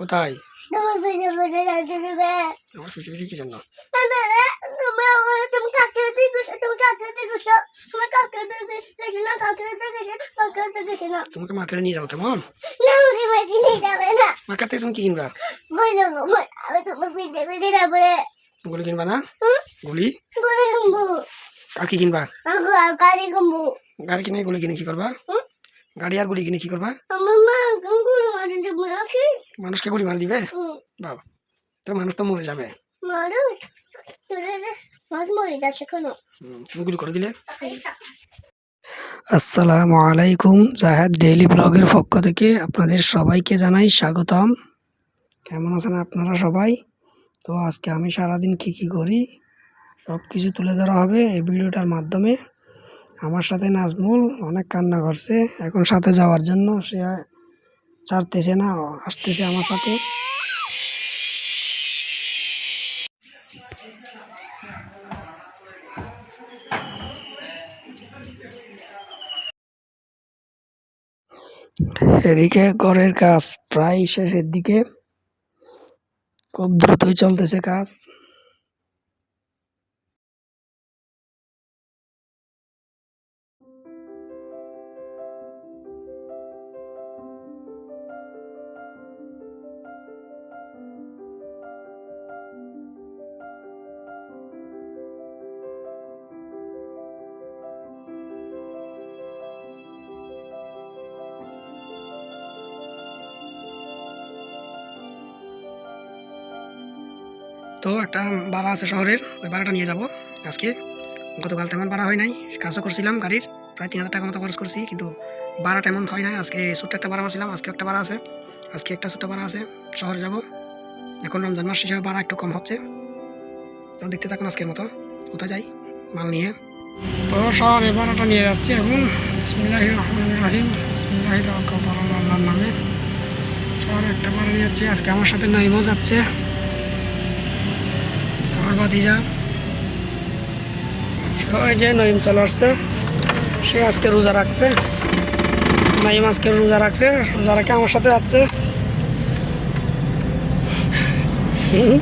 কোথায় আমার ফিসে ফিসে কি জন্য তোমাকে মার্কেটে নিয়ে যাব কেমন মার্কেট থেকে তুমি কি কিনবা গুলি কিনবা না গুলি আর কি কিনবা গাড়ি কুম্বু গাড়ি কিনে গুলি কিনে কি করবা গাড়ি আর গুলি কিনে কি করবা? মানুষকে গুলি মার দিবে বাবা তো মানুষ তো মরে যাবে। তুমি গুলি করে দিলে। আসসালামু আলাইকুম জাহেদ ডেইলি ব্লগের পক্ষ থেকে আপনাদের সবাইকে জানাই স্বাগতম। কেমন আছেন আপনারা সবাই? তো আজকে আমি সারাদিন কী কী করি সব কিছু তুলে ধরা হবে এই ভিডিওটার মাধ্যমে। আমার সাথে নাজমুল অনেক কান্না করছে। এখন সাথে যাওয়ার জন্য সে ছাড়তেছে না আসতেছে আমার সাথে। এদিকে ঘরের কাজ প্রায় শেষের দিকে। খুব দ্রুতই চলতেছে কাজ। তো একটা ভাড়া আছে শহরের, ওই ভাড়াটা নিয়ে যাব। আজকে গতকাল তেমন ভাড়া হয় নাই, কাজও করছিলাম গাড়ির, প্রায় তিন হাজার টাকা মতো খরচ করছি, কিন্তু ভাড়া তেমন হয় নাই। আজকে ছোট্ট একটা ভাড়া মারছিলাম, আজকে একটা ভাড়া আছে, আজকে একটা ছোট্ট ভাড়া আছে, শহরে যাব। এখন রমজান মাস হিসাবে ভাড়া একটু কম হচ্ছে। তো দেখতে থাকুন আজকের মতো, কোথায় যাই, মাল নিয়ে। তো শহরে ভাড়াটা নিয়ে যাচ্ছি এখন। বিসমিল্লাহ রহমান রাহিম বিসমিল্লাহ আল্লাহর নামে। শহরে একটা ভাড়া নিয়ে যাচ্ছি, আজকে আমার সাথে নাইমও যাচ্ছে। আমার ওই যে নইম চলে আসছে। সে আজকে রোজা রাখছে। নাইম আজকে রোজা রাখছে। রোজা রাখে আমার সাথে যাচ্ছে। হুম।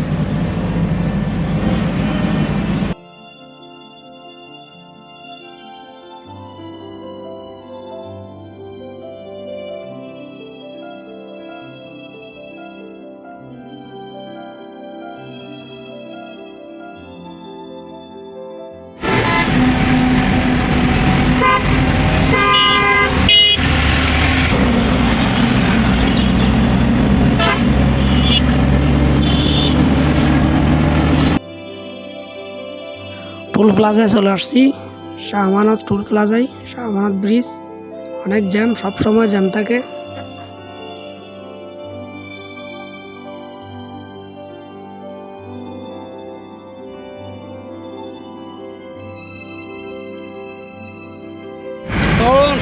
টুল প্লাজায় চলে আসছি। শাহ আমানত টুল প্লাজায় শাহ আমানত ব্রিজ। অনেক জ্যাম সবসময় জ্যাম থাকে।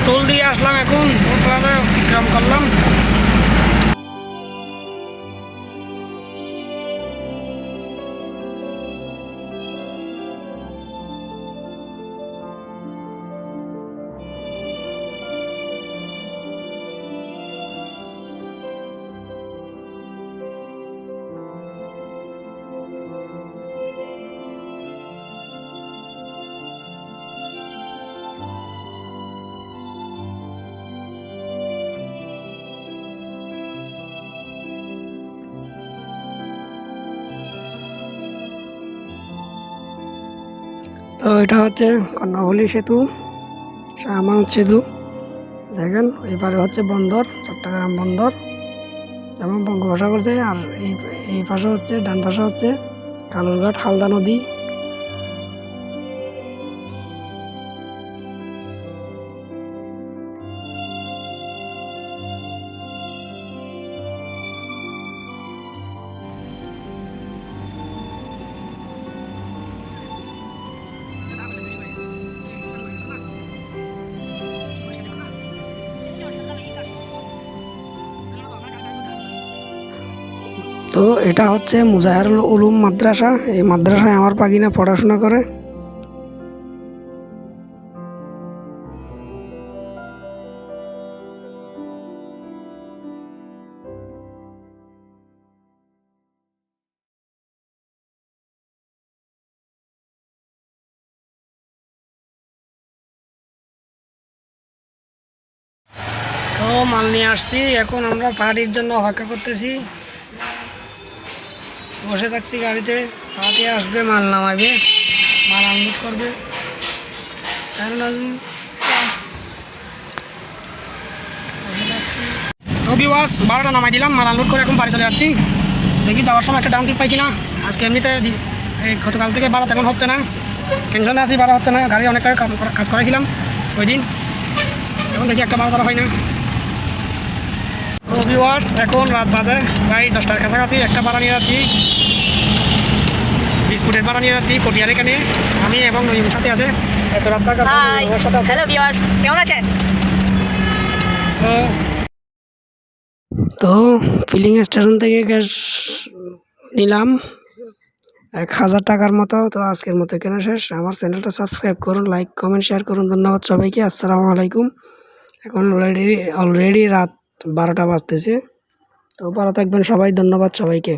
টোল দিয়ে আসলাম এখন, টুল প্লাজায় অতিক্রম করলাম। তো এটা হচ্ছে কর্ণাভলি সেতু শাহমান সেতু। দেখেন, এইপারে হচ্ছে বন্দর, চট্টগ্রাম বন্দর এবং বঙ্গোপসাগর যায় আর এই এই পাশে হচ্ছে, ডান পাশে হচ্ছে কালুরঘাট, হালদা নদী। তো এটা হচ্ছে মুজাহারুল উলুম মাদ্রাসা। এই মাদ্রাসায় আমার পাগিনা পড়াশোনা করে। মাল নিয়ে আসছি। এখন আমরা পাহাড়ির জন্য অপেক্ষা করতেছি। বসে থাকছি গাড়িতে পার্টি আসবে মাল নামাবে, মাল আনলোড করবে। বারোটা নামাই দিলাম, মাল আনলোড করে এখন বাড়ি চলে যাচ্ছি। দেখি যাওয়ার সময় একটা ডাউন টিপ পাই কিনা। আজকে এমনিতে গতকাল থেকে বাড়া তেমন হচ্ছে না। টেনশনে আছি বাড়া হচ্ছে না। গাড়ি অনেক কাজ করেছিলাম ওই দিন। এখন দেখি একটা বারো করা হয় না। তো ভিউয়ার্স এখন রাত বাজে প্রায় দশটার কাছাকাছি। একটা ভাড়া নিয়ে যাচ্ছি। বিস্কুটের ভাড়া নিয়ে যাচ্ছি কটিয়ার এখানে। আমি এবং নয়ুর সাথে আছে। এত রাত থাকার সাথে আছে? হ্যালো কেমন আছেন? তো তো ফিলিং স্টেশন থেকে গ্যাস নিলাম। এক হাজার টাকার মতো। তো আজকের মতো কেন শেষ। আমার চ্যানেলটা সাবস্ক্রাইব করুন লাইক কমেন্ট শেয়ার করুন। ধন্যবাদ সবাইকে। আসসালামু আলাইকুম। এখন অলরেডি অলরেডি রাত বারোটা বাজতেছে। তো ভালো থাকবেন সবাই ধন্যবাদ সবাইকে।